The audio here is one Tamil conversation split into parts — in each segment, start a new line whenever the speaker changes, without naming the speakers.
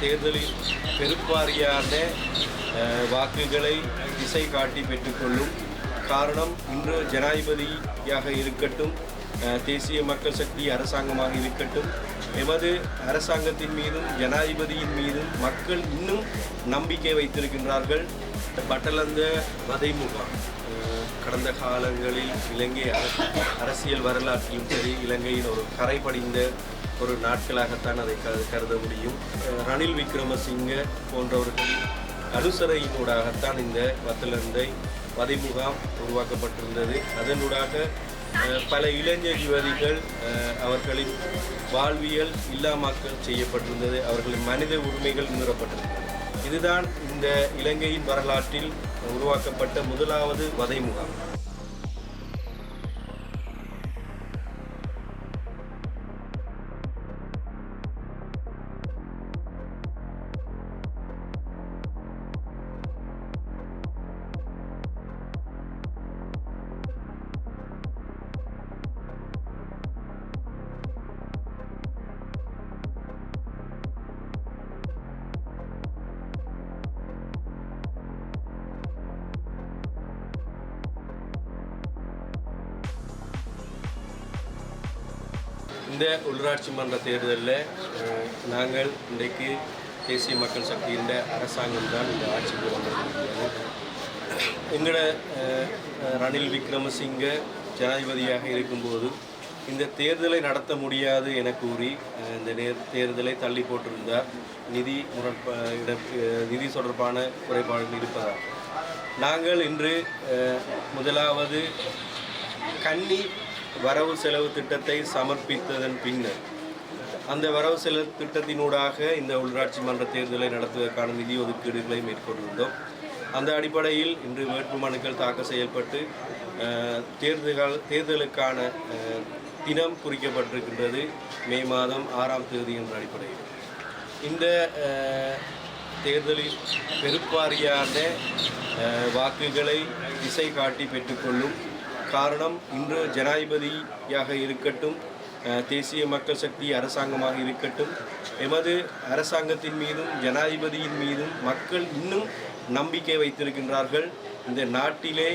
தேர்தலில் பெருப்பாரியான வாக்குகளை திசை காட்டி பெற்றுக்கொள்ளும் காரணம் இன்று ஜனாதிபதியாக இருக்கட்டும் தேசிய மக்கள் சக்தி அரசாங்கமாக இருக்கட்டும் எமது அரசாங்கத்தின் மீதும் ஜனாதிபதியின் மீதும் மக்கள் இன்னும் நம்பிக்கை வைத்திருக்கின்றார்கள். பட்டலந்த வதைமுகம் கடந்த காலங்களில் இலங்கை அரசியல் வரலாற்றிலும் சரி இலங்கையின் ஒரு கரை படிந்த ஒரு நாட்களாகத்தான் அதை கருத முடியும். ரணில் விக்ரமசிங்க போன்றவர்கள் அனுசரையினூடாகத்தான் இந்த வத்தலந்தை வதைமுகாம் உருவாக்கப்பட்டிருந்தது. அதனூடாக பல இளைஞர் யுவதிகள் அவர்களின் வாழ்வியல் இல்லாமக்கல் செய்யப்பட்டிருந்தது. அவர்களின் மனித உரிமைகள் மீறப்பட்டிருந்தது. இதுதான் இந்த இலங்கையின் வரலாற்றில் உருவாக்கப்பட்ட முதலாவது வதைமுகாம். இந்த உள்ளாட்சி மன்ற தேர்தலில் நாங்கள் இன்றைக்கு தேசிய மக்கள் சக்தியின் அரசாங்கம் தான் இந்த ஆட்சிக்கு வந்திருக்கிறது. எங்களோட ரணில் விக்ரமசிங்க ஜனாதிபதியாக இருக்கும்போது இந்த தேர்தலை நடத்த முடியாது என கூறி இந்த நேர் தேர்தலை தள்ளி போட்டிருந்தார். நிதி முரண்பா நிதி தொடர்பான குறைபாடுகள் இருப்பதால். நாங்கள் இன்று முதலாவது கன்னி வரவு செலவு திட்டத்தை சமர்ப்பித்ததன் பின்னர் அந்த வரவு செலவு திட்டத்தினூடாக இந்த உள்ளாட்சி மன்ற தேர்தலை நடத்துவதற்கான நிதி ஒதுக்கீடுகளை மேற்கொண்டிருந்தோம் அந்த அடிப்படையில் இன்று வேட்புமனுக்கள் தாக்கல் செய்யப்பட்டு தேர்தல்கள் தேர்தலுக்கான தினம் குறிக்கப்பட்டிருக்கின்றது மே மாதம் ஆறாம் தேதி என்ற அடிப்படையில். இந்த தேர்தலில் பெருப்பாரியான வாக்குகளை திசை காட்டி பெற்றுக்கொள்ளும் காரணம் இன்று ஜனாதிபதியாக இருக்கட்டும் தேசிய மக்கள் சக்தி அரசாங்கமாக இருக்கட்டும் எமது அரசாங்கத்தின் மீதும் ஜனாதிபதியின் மீதும் மக்கள் இன்னும் நம்பிக்கை வைத்திருக்கின்றார்கள். இந்த நாட்டிலே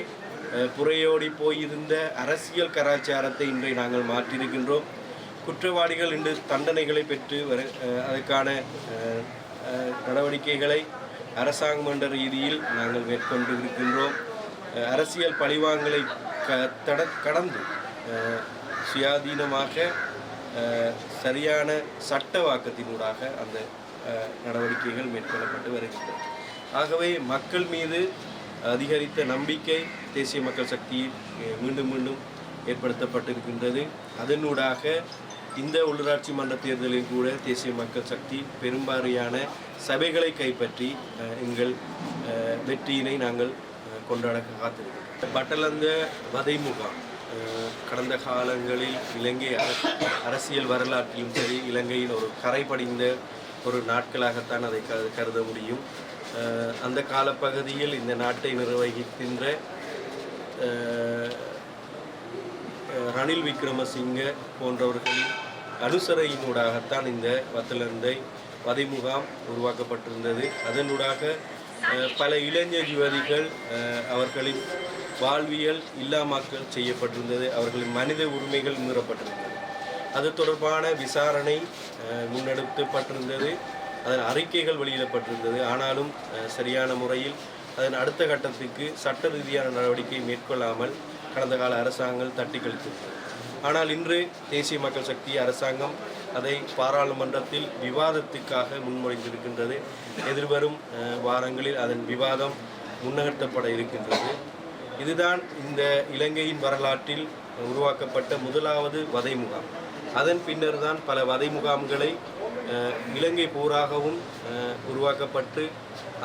புறையோடி போயிருந்த அரசியல் கலாச்சாரத்தை இன்றை நாங்கள் மாற்றியிருக்கின்றோம். குற்றவாளிகள் இன்று தண்டனைகளை பெற்று வர அதற்கான நடவடிக்கைகளை அரசாங்கம் என்ற ரீதியில் நாங்கள் மேற்கொண்டு இருக்கின்றோம் அரசியல் பழிவாங்கலை க தட கடந்து சுயாதீனமாக சரியான சட்ட வாக்கத்தினூடாக அந்த நடவடிக்கைகள் மேற்கொள்ளப்பட்டு வருகின்றன. ஆகவே மக்கள் மீது அதிகரித்த நம்பிக்கை தேசிய மக்கள் சக்தியில் மீண்டும் மீண்டும் ஏற்படுத்தப்பட்டிருக்கின்றது. அதனூடாக இந்த உள்ளூராட்சி மன்ற தேர்தலில் கூட தேசிய மக்கள் சக்தி பெரும்பாலான சபைகளை கைப்பற்றி எங்கள் வெற்றியினை நாங்கள் கொண்டாட காத்திருக்கிறது. பட்டலந்த வதைமுகாம் முகாம் கடந்த காலங்களில் இலங்கை அரசியல் வரலாற்றிலும் சரி இலங்கையின் ஒரு கரை படிந்த ஒரு நாட்களாகத்தான் அதை கருத முடியும். அந்த காலப்பகுதியில் இந்த நாட்டை நிர்வகிக்கின்ற ரணில் விக்ரமசிங்க போன்றவர்களின் அனுசரையினூடாகத்தான் இந்த வத்தலந்தை வதைமுகாம் உருவாக்கப்பட்டிருந்தது. அதனூடாக பல இளைஞர் யுவதிகள் அவர்களின் வாழ்வியல் இல்லாமக்கல் செய்யப்பட்டிருந்தது. அவர்களின் மனித உரிமைகள் மீறப்பட்டிருந்தது. அது தொடர்பான விசாரணை முன்னெடுத்தப்பட்டிருந்தது முன்னெடுக்கப்பட்டிருந்தது. அதன் அறிக்கைகள் வெளியிடப்பட்டிருந்தது. ஆனாலும் சரியான முறையில் அதன் அடுத்த கட்டத்துக்கு சட்ட ரீதியான நடவடிக்கை மேற்கொள்ளாமல் கடந்த கால அரசாங்கம் தட்டி கழித்திருந்தது ஆனால் இன்று தேசிய மக்கள் சக்தி அரசாங்கம் அதை பாராளுமன்றத்தில் விவாதத்துக்காக முன்மொழிந்திருக்கின்றது. எதிர்வரும் வாரங்களில் அதன் விவாதம் முன்னகர்த்தப்பட இருக்கின்றது. இதுதான் இந்த இலங்கையின் வரலாற்றில் உருவாக்கப்பட்ட முதலாவது வதை முகாம் அதன் பின்னர் தான் பல வதை முகாம்களை இலங்கை பூராகவும் உருவாக்கப்பட்டு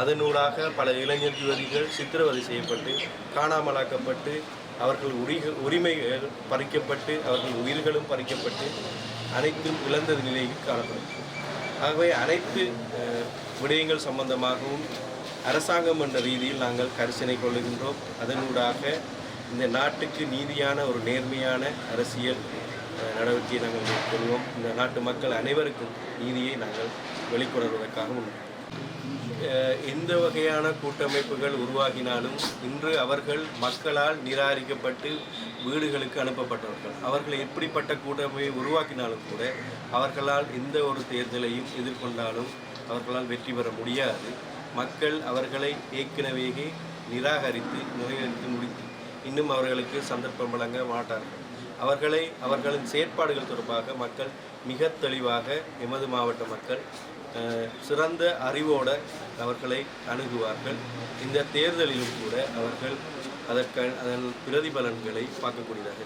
அதனூடாக பல இளைஞர் யுவதிகள் சித்திரவதை செய்யப்பட்டு காணாமலாக்கப்பட்டு அவர்கள் உரிகள் உரிமைகள் பறிக்கப்பட்டு அவர்கள் உயிர்களும் பறிக்கப்பட்டு அனைத்தும் இழந்த நிலையில் காணப்படும். ஆகவே அனைத்து விடயங்கள் சம்பந்தமாகவும் அரசாங்கம் என்ற ரீதியில் நாங்கள் கரிசனை கொள்கின்றோம் அதனூடாக இந்த நாட்டுக்கு நீதியான ஒரு நேர்மையான அரசியல் நடவடிக்கையை நாங்கள் மேற்கொள்வோம். இந்த நாட்டு மக்கள் அனைவருக்கும் நீதியை நாங்கள் வெளிக்கொணர்வதற்காக முன்னெடுத்தோம் எந்த வகையான கூட்டமைப்புகள் உருவாகினாலும் இன்று அவர்கள் மக்களால் நிராகரிக்கப்பட்டு வீடுகளுக்கு அனுப்பப்பட்டவர்கள். அவர்கள் எப்படிப்பட்ட கூட்டமைப்பை உருவாக்கினாலும் கூட அவர்களால் எந்த ஒரு தேர்தலையும் எதிர்கொண்டாலும் அவர்களால் வெற்றி பெற முடியாது. மக்கள் அவர்களை ஏற்கனவே நிராகரித்து நிராகரித்து முடித்து இன்னும் அவர்களுக்கு சந்தர்ப்பம் வழங்க மாட்டார்கள். அவர்களை அவர்களின் செயற்பாடுகள் தொடர்பாக மக்கள் மிக தெளிவாக எமது மாவட்ட மக்கள் சிறந்த அறிவோடு அவர்களை அணுகுவார்கள். இந்த தேர்தலிலும் கூட அவர்கள் அதற்கான அதன் பிரதிபலன்களை பார்க்கக்கூடியதாக